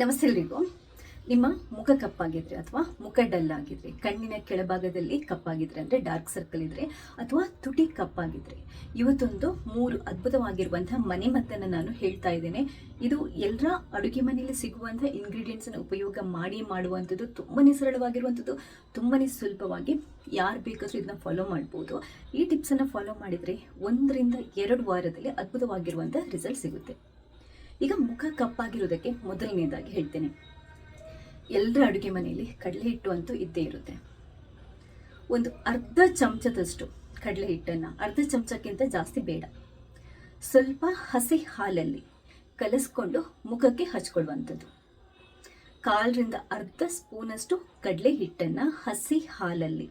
ನಮಸ್ತೆ ಎಲ್ರಿಗೂ. ನಿಮ್ಮ ಮುಖ ಕಪ್ಪಾಗಿದ್ರೆ ಅಥವಾ ಮುಖ ಡಲ್ ಆಗಿದ್ರೆ ಕಣ್ಣಿನ ಕೆಳಭಾಗದಲ್ಲಿ ಕಪ್ಪಾಗಿದ್ರೆ ಅಂದರೆ ಡಾರ್ಕ್ ಸರ್ಕಲ್ ಇದ್ರೆ ಅಥವಾ ತುಟಿ ಕಪ್ಪಾಗಿದ್ರೆ, ಇವತ್ತೊಂದು ಮೂರು ಅದ್ಭುತವಾಗಿರುವಂತಹ ಮನೆ ಮದ್ದನ್ನು ನಾನು ಹೇಳ್ತಾ ಇದ್ದೇನೆ. ಇದು ಎಲ್ಲರ ಅಡುಗೆ ಮನೆಯಲ್ಲಿ ಸಿಗುವಂತಹ ಇಂಗ್ರೀಡಿಯೆಂಟ್ಸನ್ನು ಉಪಯೋಗ ಮಾಡಿ ಮಾಡುವಂಥದ್ದು ತುಂಬನೇ ಸರಳವಾಗಿರುವಂಥದ್ದು, ತುಂಬನೇ ಸುಲಭವಾಗಿ ಯಾರು ಬೇಕಾದರೂ ಇದನ್ನ ಫಾಲೋ ಮಾಡ್ಬೋದು. ಈ ಟಿಪ್ಸನ್ನು ಫಾಲೋ ಮಾಡಿದರೆ ಒಂದರಿಂದ ಎರಡು ವಾರದಲ್ಲಿ ಅದ್ಭುತವಾಗಿರುವಂಥ ರಿಸಲ್ಟ್ ಸಿಗುತ್ತೆ. ಈಗ ಮುಖ ಕಪ್ಪಾಗಿರೋದಕ್ಕೆ ಮೊದಲನೇದಾಗಿ ಹೇಳ್ತೇನೆ. ಎಲ್ಲರ ಅಡುಗೆ ಮನೆಯಲ್ಲಿ ಕಡಲೆ ಹಿಟ್ಟು ಅಂತೂ ಇದ್ದೇ ಇರುತ್ತೆ. ಒಂದು ಅರ್ಧ ಚಮಚದಷ್ಟು ಕಡಲೆ ಹಿಟ್ಟನ್ನು, ಅರ್ಧ ಚಮಚಕ್ಕಿಂತ ಜಾಸ್ತಿ ಬೇಡ. ಸ್ವಲ್ಪ ಹಸಿ ಹಾಲಲ್ಲಿ ಕಲಸ್ಕೊಂಡು ಮುಖಕ್ಕೆ ಹಚ್ಕೊಳ್ಳುವಂಥದ್ದು. ಕಾಲರಿಂದ ಅರ್ಧ ಸ್ಪೂನಷ್ಟು ಕಡಲೆ ಹಿಟ್ಟನ್ನು ಹಸಿ ಹಾಲಲ್ಲಿ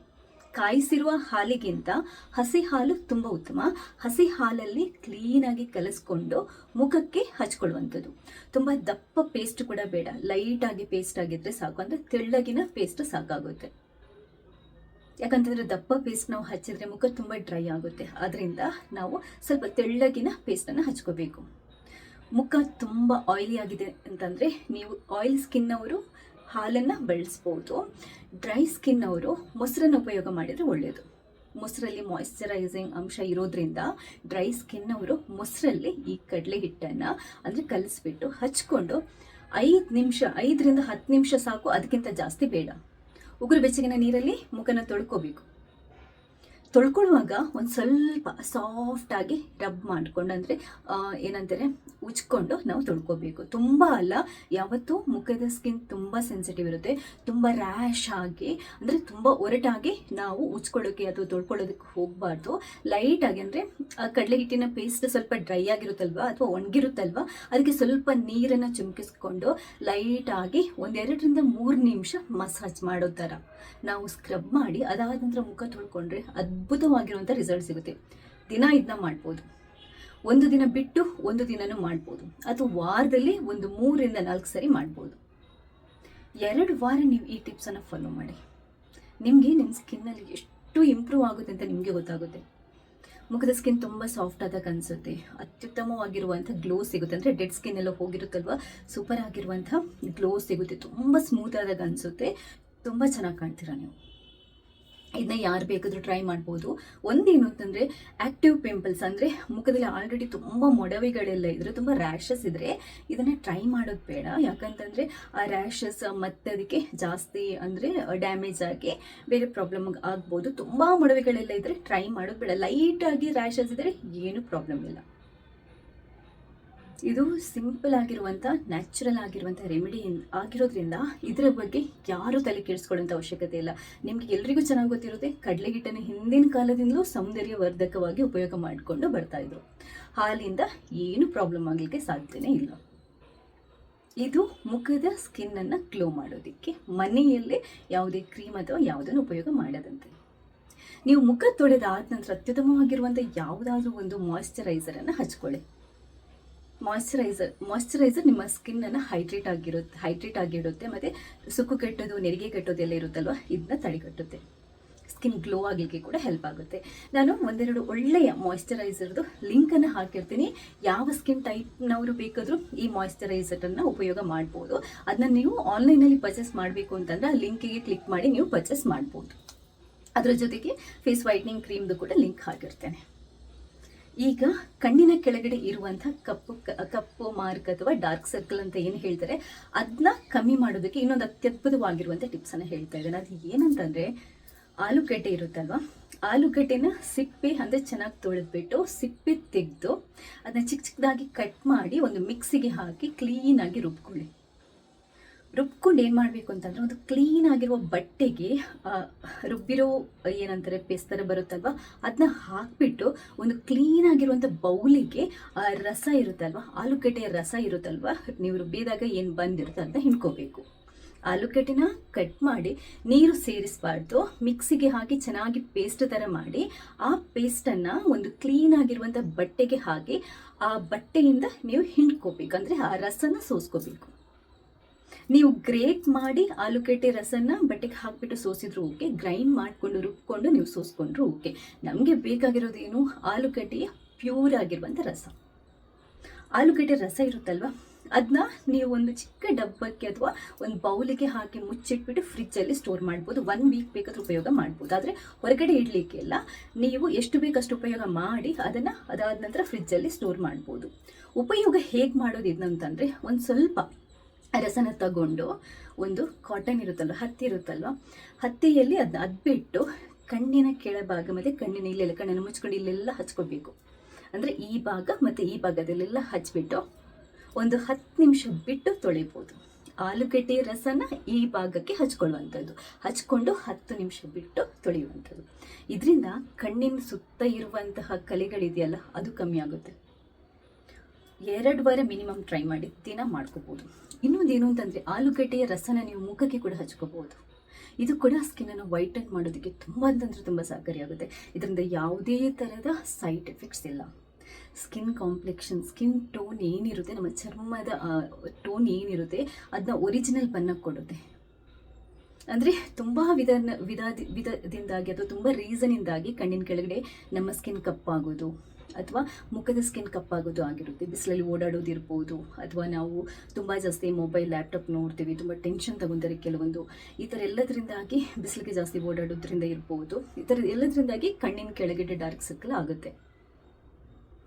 ಕಾಯಿಸಿರುವ ಹಾಲಿಗಿಂತ ಹಸಿ ಹಾಲು ತುಂಬ ಉತ್ತಮ. ಹಸಿ ಹಾಲಲ್ಲಿ ಕ್ಲೀನಾಗಿ ಕಲಸ್ಕೊಂಡು ಮುಖಕ್ಕೆ ಹಚ್ಕೊಳ್ಳುವಂಥದ್ದು. ತುಂಬ ದಪ್ಪ ಪೇಸ್ಟ್ ಕೂಡ ಬೇಡ. ಲೈಟಾಗಿ ಪೇಸ್ಟ್ ಆಗಿದ್ರೆ ಸಾಕು. ಅಂದರೆ ತೆಳ್ಳಗಿನ ಪೇಸ್ಟ್ ಸಾಕಾಗುತ್ತೆ. ಯಾಕಂತಂದ್ರೆ ದಪ್ಪ ಪೇಸ್ಟ್ ನಾವು ಹಚ್ಚಿದ್ರೆ ಮುಖ ತುಂಬ ಡ್ರೈ ಆಗುತ್ತೆ. ಅದರಿಂದ ನಾವು ಸ್ವಲ್ಪ ತೆಳ್ಳಗಿನ ಪೇಸ್ಟನ್ನು ಹಚ್ಕೋಬೇಕು. ಮುಖ ತುಂಬ ಆಯಿಲಿ ಆಗಿದೆ ಅಂತಂದರೆ ನೀವು ಆಯಿಲ್ ಸ್ಕಿನ್ ಅವರು ಹಾಲನ್ನು ಬೆಳೆಸ್ಬೋದು. ಡ್ರೈ ಸ್ಕಿನ್ ಅವರು ಮೊಸರನ್ನು ಉಪಯೋಗ ಮಾಡಿದರೆ ಒಳ್ಳೆಯದು ಮೊಸರಲ್ಲಿ ಮಾಯಿಶ್ಚರೈಸಿಂಗ್ ಅಂಶ ಇರೋದ್ರಿಂದ ಡ್ರೈ ಸ್ಕಿನ್ ಅವರು ಮೊಸರಲ್ಲಿ ಈ ಕಡಲೆ ಹಿಟ್ಟನ್ನು ಅಂದರೆ ಕಲಿಸ್ಬಿಟ್ಟು ಹಚ್ಕೊಂಡು ಐದು ನಿಮಿಷ, ಐದರಿಂದ ಹತ್ತು ನಿಮಿಷ ಸಾಕು, ಅದಕ್ಕಿಂತ ಜಾಸ್ತಿ ಬೇಡ. ಉಗುರು ಬೆಚ್ಚಗಿನ ನೀರಲ್ಲಿ ಮುಖನ ತೊಳ್ಕೊಬೇಕು. ತೊಳ್ಕೊಳ್ಳುವಾಗ ಒಂದು ಸ್ವಲ್ಪ ಸಾಫ್ಟಾಗಿ ರಬ್ ಮಾಡಿಕೊಂಡು ಅಂದರೆ ಏನಂತಾರೆ, ಉಜ್ಕೊಂಡು ನಾವು ತೊಳ್ಕೊಬೇಕು. ತುಂಬ ಅಲ್ಲ, ಯಾವತ್ತೂ ಮುಖದ ಸ್ಕಿನ್ ತುಂಬ ಸೆನ್ಸಿಟಿವ್ ಇರುತ್ತೆ. ತುಂಬ ರ್ಯಾಶ್ ಆಗಿ, ಅಂದರೆ ತುಂಬ ಒರಟಾಗಿ ನಾವು ಉಜ್ಕೊಳ್ಳೋಕೆ ಅಥವಾ ತೊಳ್ಕೊಳ್ಳೋದಕ್ಕೆ ಹೋಗಬಾರ್ದು. ಲೈಟಾಗಿ ಅಂದರೆ ಕಡಲೆ ಹಿಟ್ಟಿನ ಪೇಸ್ಟ್ ಸ್ವಲ್ಪ ಡ್ರೈ ಆಗಿರುತ್ತಲ್ವ, ಅಥವಾ ಒಣಗಿರುತ್ತಲ್ವ, ಅದಕ್ಕೆ ಸ್ವಲ್ಪ ನೀರನ್ನು ಚುಮಕಿಸ್ಕೊಂಡು ಲೈಟಾಗಿ ಒಂದೆರಡರಿಂದ ಮೂರು ನಿಮಿಷ ಮಸಾಜ್ ಮಾಡೋ ಥರ. ನಾವು ಸ್ಕ್ರಬ್ ಮಾಡಿ ಅದಾದ ನಂತರ ಮುಖ ತೊಳ್ಕೊಂಡ್ರೆ ಅದ್ಭುತವಾಗಿರುವಂಥ ರಿಸಲ್ಟ್ ಸಿಗುತ್ತೆ. ದಿನ ಇದನ್ನ ಮಾಡ್ಬೋದು. ಒಂದು ದಿನ ಬಿಟ್ಟು ಒಂದು ದಿನನೂ ಮಾಡ್ಬೋದು. ಅಥವಾ ವಾರದಲ್ಲಿ ಒಂದು ಮೂರಿಂದ ನಾಲ್ಕು ಸರಿ ಮಾಡ್ಬೋದು. ಎರಡು ವಾರ ನೀವು ಈ ಟಿಪ್ಸನ್ನು ಫಾಲೋ ಮಾಡಿ. ನಿಮಗೆ ನಿಮ್ಮ ಸ್ಕಿನ್ನಲ್ಲಿ ಎಷ್ಟು ಇಂಪ್ರೂವ್ ಆಗುತ್ತೆ ಅಂತ ನಿಮಗೆ ಗೊತ್ತಾಗುತ್ತೆ. ಮುಖದ ಸ್ಕಿನ್ ತುಂಬ ಸಾಫ್ಟ್ ಆದಾಗ ಅನಿಸುತ್ತೆ. ಅತ್ಯುತ್ತಮವಾಗಿರುವಂಥ ಗ್ಲೋ ಸಿಗುತ್ತೆ. ಅಂದರೆ ಡೆಡ್ ಸ್ಕಿನ್ ಎಲ್ಲ ಹೋಗಿರುತ್ತಲ್ವ? ಸೂಪರ್ ಆಗಿರುವಂಥ ಗ್ಲೋ ಸಿಗುತ್ತೆ. ತುಂಬ ಸ್ಮೂತ್ ಆದಾಗ ಅನಿಸುತ್ತೆ. ತುಂಬ ಚೆನ್ನಾಗಿ ಕಾಣ್ತೀರಾ ನೀವು? ಇದನ್ನ ಯಾರು ಬೇಕಾದರೂ ಟ್ರೈ ಮಾಡ್ಬೋದು. ಒಂದೇನು ಅಂತಂದರೆ ಆ್ಯಕ್ಟಿವ್ ಪಿಂಪಲ್ಸ್ ಅಂದರೆ ಮುಖದಲ್ಲಿ ಆಲ್ರೆಡಿ ತುಂಬ ಮೊಡವೆಗಳೆಲ್ಲ ಇದ್ದರೆ ತುಂಬ ರ್ಯಾಷಸ್ ಇದ್ದರೆ ಇದನ್ನು ಟ್ರೈ ಮಾಡೋದು ಬೇಡ. ಯಾಕಂತಂದರೆ, ಆ ರ್ಯಾಷಸ್ ಮತ್ತೆ ಅದಕ್ಕೆ ಜಾಸ್ತಿ ಅಂದರೆ ಡ್ಯಾಮೇಜ್ ಆಗಿ ಬೇರೆ ಪ್ರಾಬ್ಲಮ್ ಆಗ್ಬೋದು. ತುಂಬ ಮೊಡವೆಗಳೆಲ್ಲ ಇದ್ದರೆ ಟ್ರೈ ಮಾಡೋದು ಬೇಡ. ಲೈಟಾಗಿ ರ್ಯಾಷಸ್ ಇದ್ದರೆ ಏನೂ ಪ್ರಾಬ್ಲಮ್ ಇಲ್ಲ. ಇದು ಸಿಂಪಲ್ ಆಗಿರುವಂಥ ನ್ಯಾಚುರಲ್ ಆಗಿರುವಂಥ ರೆಮಿಡಿ ಆಗಿರೋದ್ರಿಂದ ಇದರ ಬಗ್ಗೆ ಯಾರೂ ತಲೆ ಕೆಡಿಸ್ಕೊಳ್ಳೋಂಥ ಅವಶ್ಯಕತೆ ಇಲ್ಲ. ನಿಮ್ಗೆ ಎಲ್ರಿಗೂ ಚೆನ್ನಾಗಿ ಗೊತ್ತಿರುತ್ತೆ ಕಡಲೆ ಹಿಟ್ಟನ್ನು ಹಿಂದಿನ ಕಾಲದಿಂದಲೂ ಸೌಂದರ್ಯವರ್ಧಕವಾಗಿ ಉಪಯೋಗ ಮಾಡಿಕೊಂಡು ಬರ್ತಾ ಇದ್ರು. ಹಾಲಿಂದ ಏನು ಪ್ರಾಬ್ಲಮ್ ಆಗಲಿಕ್ಕೆ ಸಾಧ್ಯನೇ ಇಲ್ಲ. ಇದು ಮುಖದ ಸ್ಕಿನ್ನನ್ನು ಗ್ಲೋ ಮಾಡೋದಕ್ಕೆ, ಮನೆಯಲ್ಲೇ ಯಾವುದೇ ಕ್ರೀಮ್ ಅಥವಾ ಯಾವುದನ್ನು ಉಪಯೋಗ ಮಾಡದಂತೆ. ನೀವು ಮುಖ ತೊಳೆದಾದ ನಂತರ ಅತ್ಯುತ್ತಮವಾಗಿರುವಂಥ ಯಾವುದಾದ್ರೂ ಒಂದು ಮಾಯಿಶ್ಚರೈಸರನ್ನು ಹಚ್ಕೊಳ್ಳಿ. ಮಾಯ್ಶ್ಚರೈಸರ್ ಮಾಯಶ್ಚರೈಸರ್ ನಿಮ್ಮ ಸ್ಕಿನ್ನನ್ನು ಹೈಡ್ರೇಟ್ ಆಗಿರುತ್ತೆ, ಹೈಡ್ರೇಟ್ ಆಗಿಡುತ್ತೆ, ಮತ್ತು ಸುಕ್ಕು ಕೆಟ್ಟೋದು, ನೆರಿಗೆ ಕೆಟ್ಟೋದೆಲ್ಲ ಇರುತ್ತಲ್ವ? ಇದನ್ನ ತಡೆಗಟ್ಟುತ್ತೆ. ಸ್ಕಿನ್ ಗ್ಲೋ ಆಗಲಿಕ್ಕೆ ಕೂಡ ಹೆಲ್ಪ್ ಆಗುತ್ತೆ. ನಾನು ಒಂದೆರಡು ಒಳ್ಳೆಯ ಮಾಯ್ಶ್ಚರೈಸರ್ದು ಲಿಂಕನ್ನು ಹಾಕಿರ್ತೀನಿ. ಯಾವ ಸ್ಕಿನ್ ಟೈಪ್ನವರು ಬೇಕಾದರೂ ಈ ಮಾಯ್ಶ್ಚರೈಸರನ್ನು ಉಪಯೋಗ ಮಾಡ್ಬೋದು. ಅದನ್ನ ನೀವು ಆನ್ಲೈನಲ್ಲಿ ಪರ್ಚೇಸ್ ಮಾಡಬೇಕು ಅಂತಂದರೆ ಆ ಲಿಂಕಿಗೆ ಕ್ಲಿಕ್ ಮಾಡಿ ನೀವು ಪರ್ಚೇಸ್ ಮಾಡ್ಬೋದು. ಅದರ ಜೊತೆಗೆ ಫೇಸ್ ವೈಟ್ನಿಂಗ್ ಕ್ರೀಮ್ದು ಕೂಡ ಲಿಂಕ್ ಹಾಕಿರ್ತೇನೆ. ಈಗ ಕಣ್ಣಿನ ಕೆಳಗಡೆ ಇರುವಂಥ ಕಪ್ಪು ಕಪ್ಪು ಮಾರ್ಕ್ ಅಥವಾ ಡಾರ್ಕ್ ಸರ್ಕಲ್ ಅಂತ ಏನು ಹೇಳ್ತಾರೆ ಅದನ್ನ ಕಮ್ಮಿ ಮಾಡೋದಕ್ಕೆ ಇನ್ನೊಂದು ಅತ್ಯದ್ಭುತವಾಗಿರುವಂಥ ಟಿಪ್ಸನ್ನು ಹೇಳ್ತಾ ಇದ್ದೇನೆ. ಅದು ಏನಂತಂದರೆ, ಆಲೂಗಡ್ಡೆ ಇರುತ್ತಲ್ವಾ? ಆಲೂಗಡ್ಡೆನ ಸಿಪ್ಪೆ ಅಂದರೆ ಚೆನ್ನಾಗಿ ತೊಳೆದ್ಬಿಟ್ಟು ಸಿಪ್ಪೆ ತೆಗೆದು ಅದನ್ನ ಚಿಕ್ಕ ಚಿಕ್ಕದಾಗಿ ಕಟ್ ಮಾಡಿ ಒಂದು ಮಿಕ್ಸಿಗೆ ಹಾಕಿ ಕ್ಲೀನಾಗಿ ರುಬ್ಕೊಳ್ಳಿ. ರುಬ್ಕೊಂಡು ಏನು ಮಾಡಬೇಕು ಅಂತಂದರೆ ಒಂದು ಕ್ಲೀನ್ ಆಗಿರುವ ಬಟ್ಟೆಗೆ ರುಬ್ಬಿರೋ ಏನಂತಾರೆ ಪೇಸ್ಟ್ ಥರ ಬರುತ್ತಲ್ವ ಅದನ್ನ ಹಾಕ್ಬಿಟ್ಟು ಒಂದು ಕ್ಲೀನ್ ಆಗಿರುವಂಥ ಬೌಲಿಗೆ ರಸ ಇರುತ್ತಲ್ವ ಆಲೂಗಡ್ಡೆಯ ರಸ ಇರುತ್ತಲ್ವ, ನೀವು ರುಬ್ಬಿದಾಗ ಏನು ಬಂದಿರುತ್ತೆ ಅಂತ ಹಿಂಡ್ಕೋಬೇಕು. ಆಲೂಗಡ್ಡೆನ ಕಟ್ ಮಾಡಿ, ನೀರು ಸೇರಿಸಬಾರ್ದು, ಮಿಕ್ಸಿಗೆ ಹಾಕಿ ಚೆನ್ನಾಗಿ ಪೇಸ್ಟ್ ಥರ ಮಾಡಿ, ಆ ಪೇಸ್ಟನ್ನು ಒಂದು ಕ್ಲೀನ್ ಆಗಿರುವಂಥ ಬಟ್ಟೆಗೆ ಹಾಕಿ, ಆ ಬಟ್ಟೆಯಿಂದ ನೀವು ಹಿಂಡ್ಕೋಬೇಕು, ಅಂದರೆ ಆ ರಸನ ಸೋಸ್ಕೋಬೇಕು. ನೀವು ಗ್ರೇಟ್ ಮಾಡಿ ಆಲೂಗಡ್ಡೆ ರಸನ ಬಟ್ಟೆಗೆ ಹಾಕ್ಬಿಟ್ಟು ಸೋಸಿದ್ರು ಓಕೆ ಗ್ರೈಂಡ್ ಮಾಡಿಕೊಂಡು ರುಬ್ಕೊಂಡು ನೀವು ಸೋಸ್ಕೊಂಡ್ರು ಓಕೆ. ನಮಗೆ ಬೇಕಾಗಿರೋದೇನು ಆಲೂಗಡ್ಡೆಯ ಪ್ಯೂರ್ ಆಗಿರುವಂಥ ರಸ. ಆಲೂಗಡ್ಡೆ ರಸ ಇರುತ್ತಲ್ವ? ಅದನ್ನ ನೀವು ಒಂದು ಚಿಕ್ಕ ಡಬ್ಬಕ್ಕೆ ಅಥವಾ ಒಂದು ಬೌಲಿಗೆ ಹಾಕಿ ಮುಚ್ಚಿಟ್ಬಿಟ್ಟು ಫ್ರಿಜ್ಜಲ್ಲಿ ಸ್ಟೋರ್ ಮಾಡ್ಬೋದು. ಒನ್ ವೀಕ್ ಬೇಕಾದ್ರೂ ಉಪಯೋಗ ಮಾಡ್ಬೋದು. ಆದರೆ ಹೊರಗಡೆ ಇಡಲಿಕ್ಕೆ ಇಡಲಿಕ್ಕೆಲ್ಲ ನೀವು ಎಷ್ಟು ಬೇಕಷ್ಟು ಉಪಯೋಗ ಮಾಡಿ ಅದನ್ನು ಅದಾದ ನಂತರ ಫ್ರಿಜ್ಜಲ್ಲಿ ಸ್ಟೋರ್ ಮಾಡ್ಬೋದು. ಉಪಯೋಗ ಹೇಗೆ ಮಾಡೋದು ಇದನ್ನಂತಂದರೆ ಒಂದು ಸ್ವಲ್ಪ ರಸನ ತಗೊಂಡು ಒಂದು ಕಾಟನ್ ಇರುತ್ತಲ್ವ, ಹತ್ತಿ ಇರುತ್ತಲ್ವ, ಹತ್ತಿಯಲ್ಲಿ ಅದನ್ನ ಅದ್ಬಿಟ್ಟು ಕಣ್ಣಿನ ಕೆಳಭಾಗ ಮತ್ತು ಕಣ್ಣಿನ ಇಲ್ಲೆಲ್ಲ, ಕಣ್ಣನ್ನು ಮುಚ್ಕೊಂಡು ಇಲ್ಲೆಲ್ಲ ಹಚ್ಕೋಬೇಕು. ಅಂದರೆ ಈ ಭಾಗ ಮತ್ತು ಈ ಭಾಗದಲ್ಲೆಲ್ಲ ಹಚ್ಬಿಟ್ಟು ಒಂದು ಹತ್ತು ನಿಮಿಷ ಬಿಟ್ಟು ತೊಳಿಬೋದು. ಆಲೂಗಡ್ಡೆ ರಸನ ಈ ಭಾಗಕ್ಕೆ ಹಚ್ಕೊಳ್ಳುವಂಥದ್ದು. ಹಚ್ಕೊಂಡು ಹತ್ತು ನಿಮಿಷ ಬಿಟ್ಟು ತೊಳೆಯುವಂಥದ್ದು. ಇದರಿಂದ ಕಣ್ಣಿನ ಸುತ್ತ ಇರುವಂತಹ ಕಲೆಗಳಿದೆಯಲ್ಲ, ಅದು ಕಮ್ಮಿ ಆಗುತ್ತೆ. ಎರಡು ವಾರ ಮಿನಿಮಮ್ ಟ್ರೈ ಮಾಡಿ, ದಿನ ಮಾಡ್ಕೋಬೋದು. ಏನು ಅಂತಂದರೆ, ಆಲೂಗಡ್ಡೆಯ ರಸನ ನೀವು ಮುಖಕ್ಕೆ ಕೂಡ ಹಚ್ಕೋಬೋದು. ಇದು ಕೂಡ ಸ್ಕಿನ್ನನ್ನು ವೈಟನ್ ಮಾಡೋದಕ್ಕೆ ತುಂಬ ಅಂತಂದರೆ ತುಂಬ ಸಹಕಾರಿಯಾಗುತ್ತೆ ಇದರಿಂದ ಯಾವುದೇ ಥರದ ಸೈಡ್ ಎಫೆಕ್ಟ್ಸ್ ಇಲ್ಲ. ಸ್ಕಿನ್ ಕಾಂಪ್ಲೆಕ್ಷನ್, ಸ್ಕಿನ್ ಟೋನ್ ಏನಿರುತ್ತೆ, ನಮ್ಮ ಚರ್ಮದ ಟೋನ್ ಏನಿರುತ್ತೆ, ಅದನ್ನ ಒರಿಜಿನಲ್ ಬಣ್ಣಕ್ಕೆ ಕೊಡುತ್ತೆ. ಅಂದರೆ ತುಂಬ ವಿಧ ವಿಧ ವಿಧದಿಂದಾಗಿ ಅಥವಾ ತುಂಬ ರೀಸನಿಂದಾಗಿ ಕಣ್ಣಿನ ಕೆಳಗಡೆ ನಮ್ಮ ಸ್ಕಿನ್ ಕಪ್ಪಾಗೋದು. ಅಥವಾ ಮುಖದ ಸ್ಕಿನ್ ಕಪ್ಪಾಗೋದು ಆಗಿರುತ್ತೆ. ಬಿಸಿಲಲ್ಲಿ ಓಡಾಡೋದಿರ್ಬೋದು, ಅಥವಾ ನಾವು ತುಂಬ ಜಾಸ್ತಿ ಮೊಬೈಲ್ ಲ್ಯಾಪ್ಟಾಪ್ ನೋಡ್ತೀವಿ, ತುಂಬ ಟೆನ್ಷನ್ ತಗೊಂತಾರೆ ಕೆಲವೊಂದು. ಈ ಥರ ಎಲ್ಲದರಿಂದಾಗಿ ಬಿಸಿಲಿಗೆ ಜಾಸ್ತಿ ಓಡಾಡೋದ್ರಿಂದ ಇರ್ಬೋದು. ಈ ಥರ ಎಲ್ಲದರಿಂದಾಗಿ ಕಣ್ಣಿನ ಕೆಳಗಡೆ ಡಾರ್ಕ್ ಸರ್ಕಲ್ ಆಗುತ್ತೆ.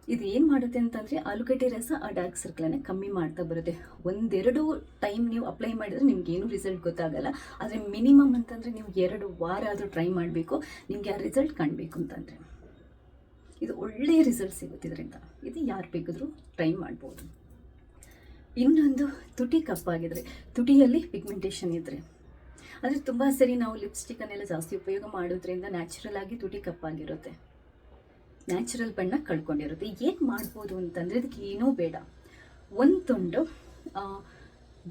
ಇದು ಏನು ಮಾಡುತ್ತೆ ಅಂತಂದರೆ, ಆಲೂಗಡ್ಡೆ ರಸ ಆ ಡಾರ್ಕ್ ಸರ್ಕಲನ್ನು ಕಮ್ಮಿ ಮಾಡ್ತಾ ಬರುತ್ತೆ. ಒಂದೆರಡು ಟೈಮ್ ನೀವು ಅಪ್ಲೈ ಮಾಡಿದರೆ ನಿಮ್ಗೆ ಏನು ರಿಸಲ್ಟ್ ಗೊತ್ತಾಗಲ್ಲ. ಆದರೆ ಮಿನಿಮಮ್ ಅಂತಂದರೆ ನೀವು ಎರಡು ವಾರ ಆದರೂ ಟ್ರೈ ಮಾಡಬೇಕು. ನಿಮಗೆ ಆ ರಿಸಲ್ಟ್ ಕಾಣಬೇಕು ಅಂತಂದರೆ. ಇದು ಒಳ್ಳೆಯ ರಿಸಲ್ಟ್ ಸಿಗುತ್ತೆ ಇದರಿಂದ ಇದು ಯಾರು ಬೇಕಾದರೂ ಟ್ರೈ ಮಾಡ್ಬೋದು. ಇನ್ನೊಂದು ತುಟಿ ಕಪ್ಪಾಗಿದ್ರೆ ತುಟಿಯಲ್ಲಿ ಪಿಗ್ಮೆಂಟೇಷನ್ ಇದ್ದರೆ ಆದರೆ ತುಂಬ ಸರಿ ನಾವು ಲಿಪ್ಸ್ಟಿಕ್ಕನ್ನೆಲ್ಲ ಜಾಸ್ತಿ ಉಪಯೋಗ ಮಾಡೋದ್ರಿಂದ ನ್ಯಾಚುರಲ್ ಆಗಿ ತುಟಿ ಕಪ್ಪಾಗಿರುತ್ತೆ ನ್ಯಾಚುರಲ್ ಬಣ್ಣ ಕಳ್ಕೊಂಡಿರುತ್ತೆ. ಏನು ಮಾಡ್ಬೋದು ಅಂತಂದರೆ ಇದಕ್ಕೆ ಏನೂ ಬೇಡ. ಒಂದು ತುಂಡು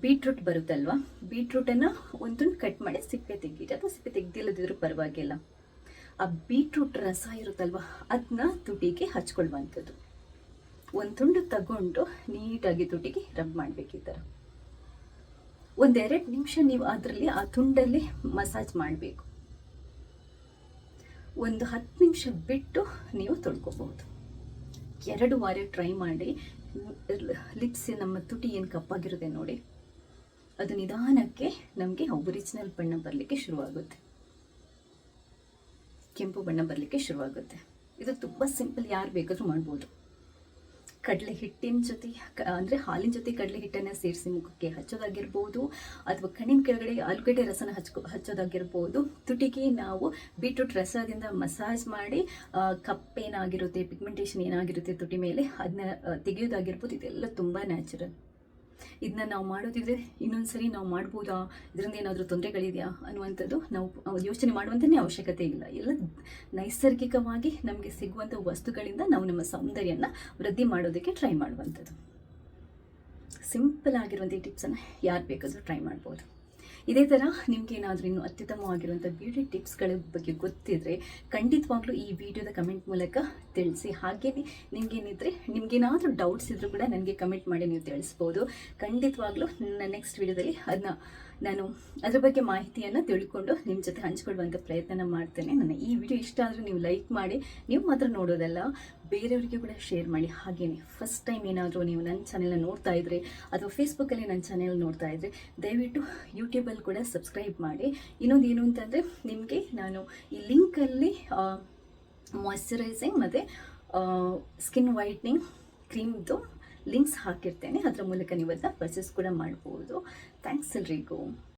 ಬೀಟ್ರೂಟ್ ಬರುತ್ತಲ್ವ? ಬೀಟ್ರೂಟನ್ನು ಒಂದು ತುಂಡು ಕಟ್ ಮಾಡಿ ಸಿಪ್ಪೆ ತೆಗೀರಿ ಅಥವಾ ಸಿಪ್ಪೆ ತೆಗ್ದಿಲ್ಲದಿದ್ರೂ ಪರವಾಗಿಲ್ಲ. ಆ ಬೀಟ್ರೂಟ್ ರಸ ಇರುತ್ತಲ್ವ ಅದನ್ನ ತುಟಿಗೆ ಹಚ್ಕೊಳ್ವಂಥದ್ದು. ಒಂದು ತುಂಡು ತಗೊಂಡು ನೀಟಾಗಿ ತುಟಿಗೆ ರಬ್ ಮಾಡಬೇಕು ಈ ಥರ. ಒಂದೆರಡು ನಿಮಿಷ ನೀವು ಅದರಲ್ಲಿ ಆ ತುಂಡಲ್ಲಿ ಮಸಾಜ್ ಮಾಡಬೇಕು. ಒಂದು ಹತ್ತು ನಿಮಿಷ ಬಿಟ್ಟು ನೀವು ತೊಳ್ಕೊಬಹುದು ಎರಡು ವಾರ ಟ್ರೈ ಮಾಡಿ. ಲಿಪ್ಸ್ ನಮ್ಮ ತುಟಿ ಏನು ಕಪ್ಪಾಗಿರುತ್ತೆ ನೋಡಿ, ಅದು ನಿಧಾನಕ್ಕೆ ನಮಗೆ ಒರಿಜಿನಲ್ ಬಣ್ಣ ಬರಲಿಕ್ಕೆ ಶುರುವಾಗುತ್ತೆ. ಕೆಂಪು ಬಣ್ಣ ಬರಲಿಕ್ಕೆ ಶುರುವಾಗುತ್ತೆ. ಇದು ತುಂಬ ಸಿಂಪಲ್ ಯಾರು ಬೇಕಾದರೂ ಮಾಡ್ಬೋದು. ಕಡಲೆ ಹಿಟ್ಟಿನ ಜೊತೆ, ಅಂದರೆ ಹಾಲಿನ ಜೊತೆ ಕಡಲೆ ಹಿಟ್ಟನ್ನು ಸೇರಿಸಿ ಮುಖಕ್ಕೆ ಹಚ್ಚೋದಾಗಿರ್ಬೋದು, ಅಥವಾ ಕಣ್ಣಿನ ಕೆಳಗಡೆ ಆಲೂಗಡ್ಡೆ ರಸನ ಹಚ್ಕೊ, ಹಚ್ಚೋದಾಗಿರ್ಬೋದು. ತುಟಿಗೆ ನಾವು ಬೀಟ್ರೂಟ್ ರಸದಿಂದ ಮಸಾಜ್ ಮಾಡಿ ಕಪ್ಪೇನಾಗಿರುತ್ತೆ ಪಿಗ್ಮೆಂಟೇಷನ್ ಏನಾಗಿರುತ್ತೆ ತುಟಿ ಮೇಲೆ ಅದನ್ನ ತೆಗೆಯೋದಾಗಿರ್ಬೋದು. ಇದೆಲ್ಲ ತುಂಬ ನ್ಯಾಚುರಲ್ ಇದನ್ನ ನಾವು ಮಾಡೋದಿದ್ರೆ ಇನ್ನೊಂದು ಸರಿ ನಾವು ಮಾಡ್ಬೋದಾ? ಇದರಿಂದ ಏನಾದರೂ ತೊಂದರೆಗಳಿದೆಯಾ? ಅನ್ನುವಂಥದ್ದು ನಾವು ಯೋಚನೆ ಮಾಡುವಂಥನೇ ಅವಶ್ಯಕತೆ ಇಲ್ಲ. ಎಲ್ಲ ನೈಸರ್ಗಿಕವಾಗಿ ನಮಗೆ ಸಿಗುವಂಥ ವಸ್ತುಗಳಿಂದ ನಾವು ನಮ್ಮ ಸೌಂದರ್ಯನ ವೃದ್ಧಿ ಮಾಡೋದಕ್ಕೆ ಟ್ರೈ ಮಾಡುವಂಥದ್ದು. ಸಿಂಪಲ್ ಆಗಿರುವಂಥ ಟಿಪ್ಸನ್ನು ಯಾರು ಬೇಕಾದರೂ ಟ್ರೈ ಮಾಡ್ಬೋದು. ಇದೇ ಥರ ನಿಮ್ಗೆ ಏನಾದರೂ ಇನ್ನೂ ಅತ್ಯುತ್ತಮವಾಗಿರುವಂಥ ಬ್ಯೂಟಿ ಟಿಪ್ಸ್ಗಳ ಬಗ್ಗೆ ಗೊತ್ತಿದ್ರೆ ಖಂಡಿತವಾಗ್ಲೂ ಈ ವಿಡಿಯೋದ ಕಮೆಂಟ್ ಮೂಲಕ ತಿಳಿಸಿ. ಹಾಗೆಯೇ ನಿಮಗೇನಿದ್ರೆ ನಿಮಗೇನಾದರೂ ಡೌಟ್ಸ್ ಇದ್ರೂ ಕೂಡ ನನಗೆ ಕಮೆಂಟ್ ಮಾಡಿ ನೀವು ತಿಳಿಸ್ಬೋದು. ಖಂಡಿತವಾಗ್ಲೂ ನನ್ನ ನೆಕ್ಸ್ಟ್ ವಿಡಿಯೋದಲ್ಲಿ ಅದನ್ನ ನಾನು ಅದ್ರ ಬಗ್ಗೆ ಮಾಹಿತಿಯನ್ನು ತಿಳ್ಕೊಂಡು ನಿಮ್ಮ ಜೊತೆ ಹಂಚ್ಕೊಳ್ಳುವಂಥ ಪ್ರಯತ್ನ ಮಾಡ್ತೇನೆ. ನನ್ನ ಈ ವಿಡಿಯೋ ಇಷ್ಟ ಆದರೂ ನೀವು ಲೈಕ್ ಮಾಡಿ, ನೀವು ಮಾತ್ರ ನೋಡೋದಲ್ಲ. ಬೇರೆಯವರಿಗೆ ಕೂಡ ಶೇರ್ ಮಾಡಿ. ಹಾಗೆಯೇ ಫಸ್ಟ್ ಟೈಮ್ ಏನಾದರೂ ನೀವು ನನ್ನ ಚಾನೆಲ್ನ ನೋಡ್ತಾ ಇದ್ರೆ ಅಥವಾ ಫೇಸ್ಬುಕ್ಕಲ್ಲಿ ನನ್ನ ಚಾನೆಲ್ ನೋಡ್ತಾ ಇದ್ರೆ ದಯವಿಟ್ಟು ಯೂಟ್ಯೂಬಲ್ಲಿ ಕೂಡ ಸಬ್ಸ್ಕ್ರೈಬ್ ಮಾಡಿ. ಇನ್ನೊಂದು ಏನು ಅಂತಂದರೆ ನಿಮಗೆ ನಾನು ಈ ಲಿಂಕಲ್ಲಿ ಮಾಯ್ಶ್ಚರೈಸಿಂಗ್ ಮತ್ತು ಸ್ಕಿನ್ ವೈಟ್ನಿಂಗ್ ಕ್ರೀಮ್ದು ಲಿಂಕ್ಸ್ ಹಾಕಿರ್ತೇನೆ. ಅದರ ಮೂಲಕ ನೀವು ಅದನ್ನ ಪರ್ಚೇಸ್ ಕೂಡ ಮಾಡ್ಬೋದು. ಥ್ಯಾಂಕ್ಸ್ ಎಲ್ರಿಗೂ.